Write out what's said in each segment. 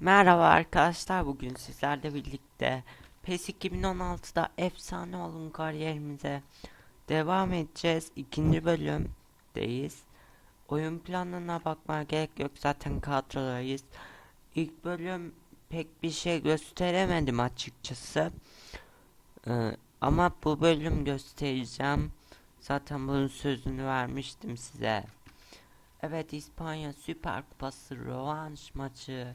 Merhaba arkadaşlar bugün sizlerle birlikte PES 2016'da efsane olun kariyerimize devam edeceğiz. İkinci bölümdeyiz. Oyun planına bakmaya gerek yok zaten kadrodayız. İlk bölüm pek bir şey gösteremedim açıkçası. Ee, ama bu bölüm göstereceğim. Zaten bunun sözünü vermiştim size. Evet İspanya Süper Kupası rövanş maçı.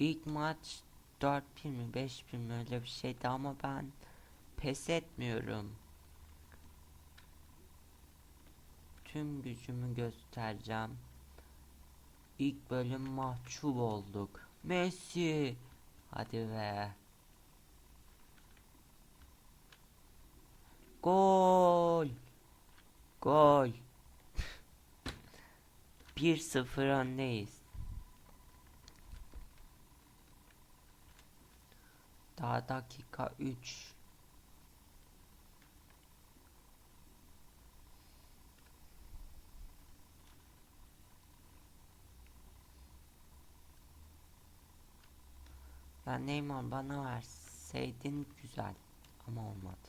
İlk maç 4-1 mi 5-1 mi öyle bir şeydi ama ben pes etmiyorum. Tüm gücümü göstereceğim. İlk bölüm mahcup olduk. Messi. Hadi be. Gol. Gol. 1-0 öndeyiz. Daha dakika 3. Ya Neymar bana verseydin güzel ama olmadı.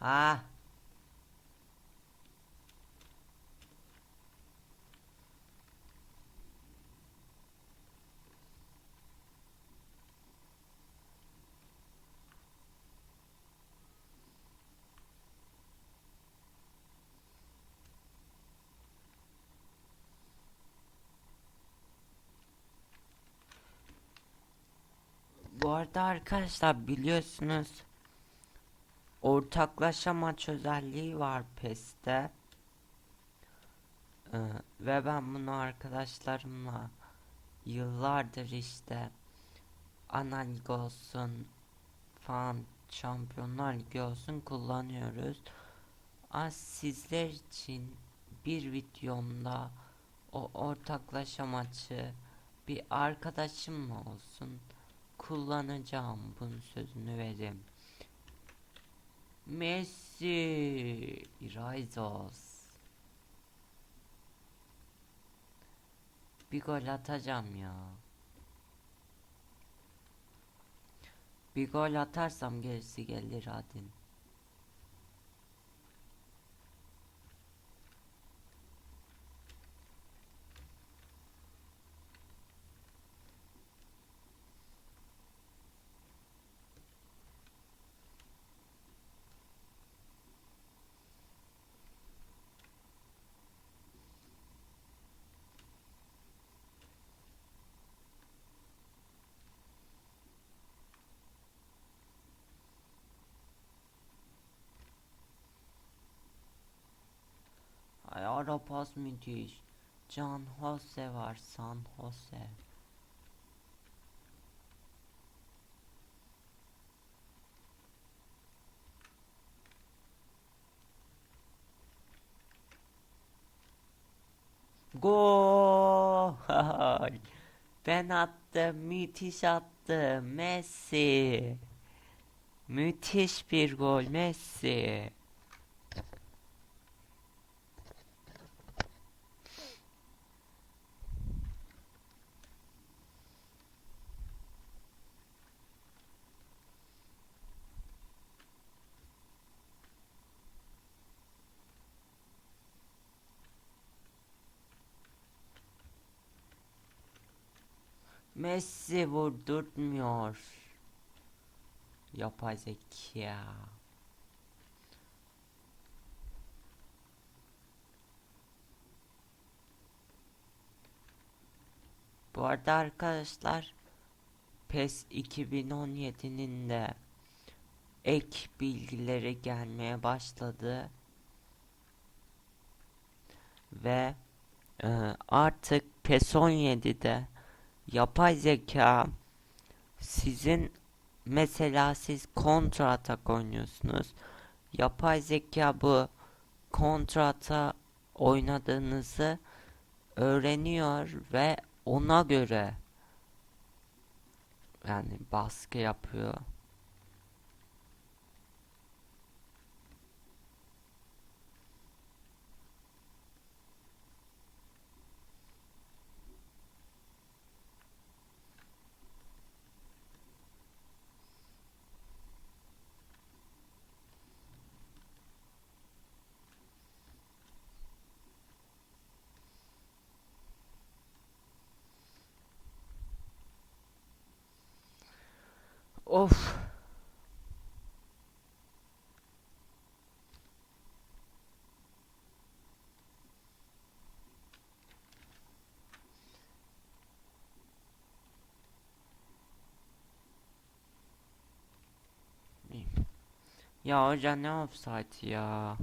Ha Arada arkadaşlar biliyorsunuz ortaklaşa maç özelliği var PES'te. Ee, ve ben bunu arkadaşlarımla yıllardır işte ana olsun falan şampiyonlar ligi olsun kullanıyoruz. Az sizler için bir videomda o ortaklaşa maçı bir arkadaşımla olsun kullanacağım bunun sözünü vereyim. Messi Rizos Bir gol atacağım ya. Bir gol atarsam gerisi gelir hadi. Ay ara pas müthiş. Can Jose var San Jose. Gol! Ben attım, müthiş attım. Messi. Müthiş bir gol Messi. Messi vurdurtmuyor. Yapay zeka. Bu arada arkadaşlar PES 2017'nin de ek bilgileri gelmeye başladı. Ve e, artık PES 17'de yapay zeka sizin mesela siz kontra atak oynuyorsunuz. Yapay zeka bu kontra ata oynadığınızı öğreniyor ve ona göre yani baskı yapıyor. Of. Ya hoca ne offside ya?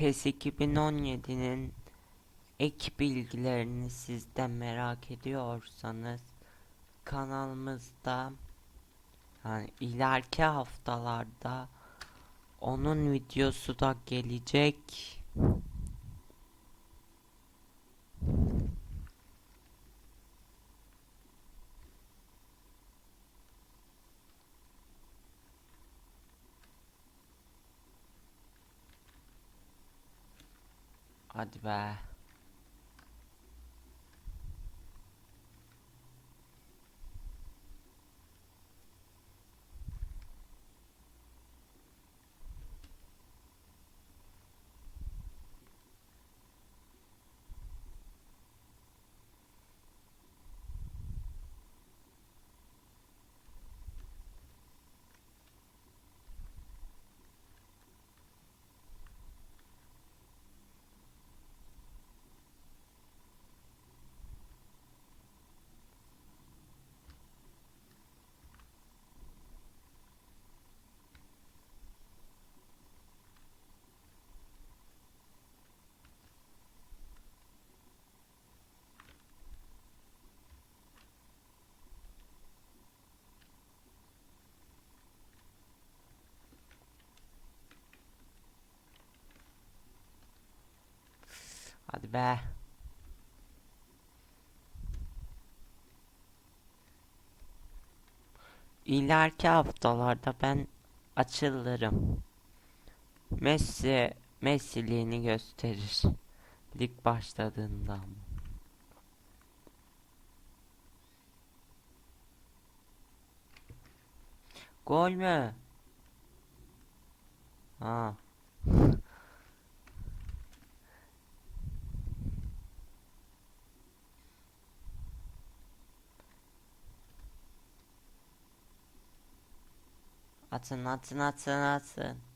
PES 2017'nin ek bilgilerini siz de merak ediyorsanız kanalımızda yani ileriki haftalarda onun videosu da gelecek. Hadi be. Hadi be. İleriki haftalarda ben açılırım. Messi Messi'liğini gösterir. Lig başladığında. ama. Gol mü? Ha. A cena, cena, cena, cena.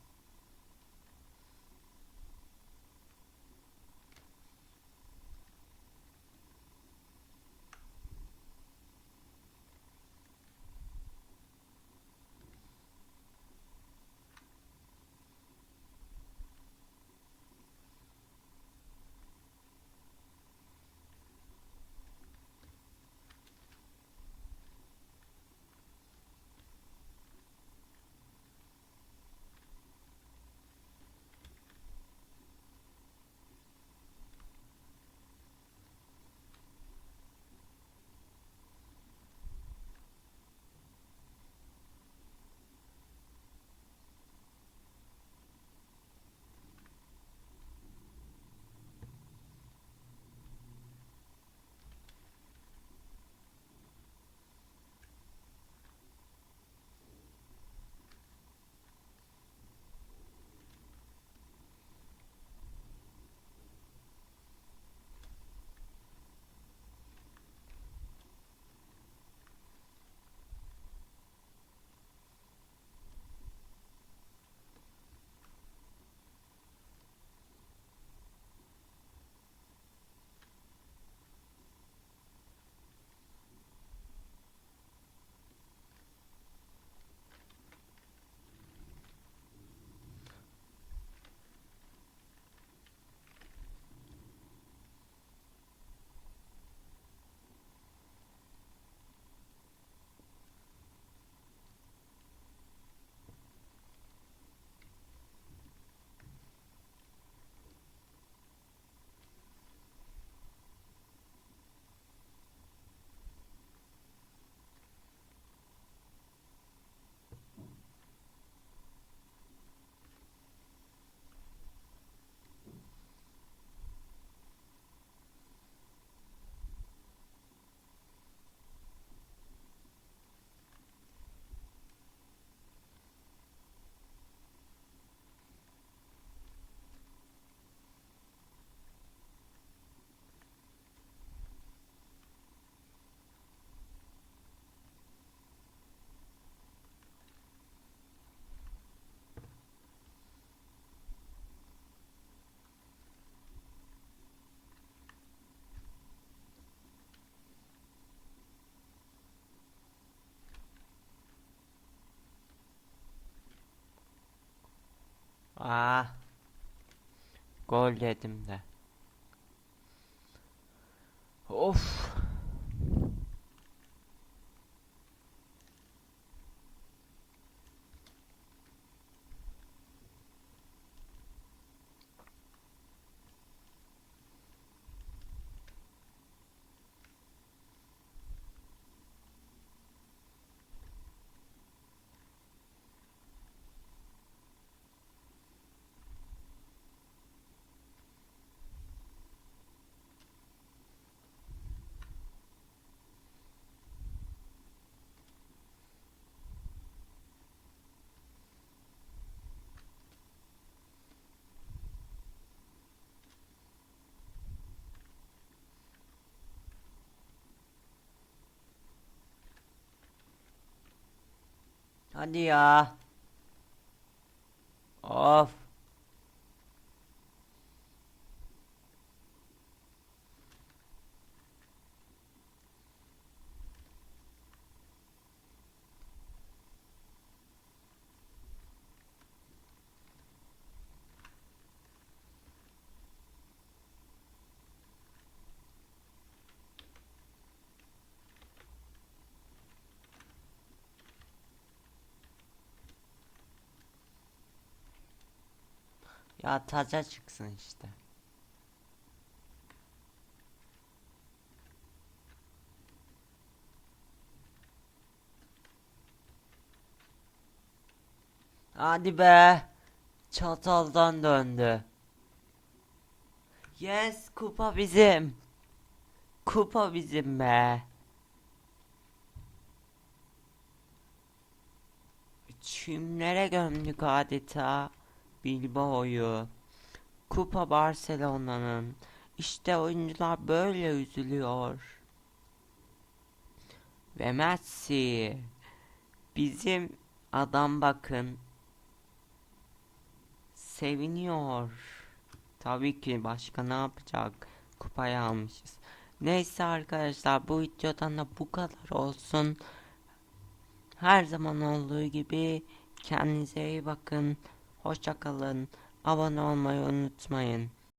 Ah. Gol yedim de. Of. Hadi ya. Of. Ya taca çıksın işte. Hadi be. Çataldan döndü. Yes, kupa bizim. Kupa bizim be. Çimlere gömdük adeta Bilbao'yu. Kupa Barcelona'nın. İşte oyuncular böyle üzülüyor. Ve Messi. Bizim adam bakın. Seviniyor. Tabii ki başka ne yapacak? Kupayı almışız. Neyse arkadaşlar bu videodan da bu kadar olsun. Her zaman olduğu gibi kendinize iyi bakın. Hoşça kalın. Abone olmayı unutmayın.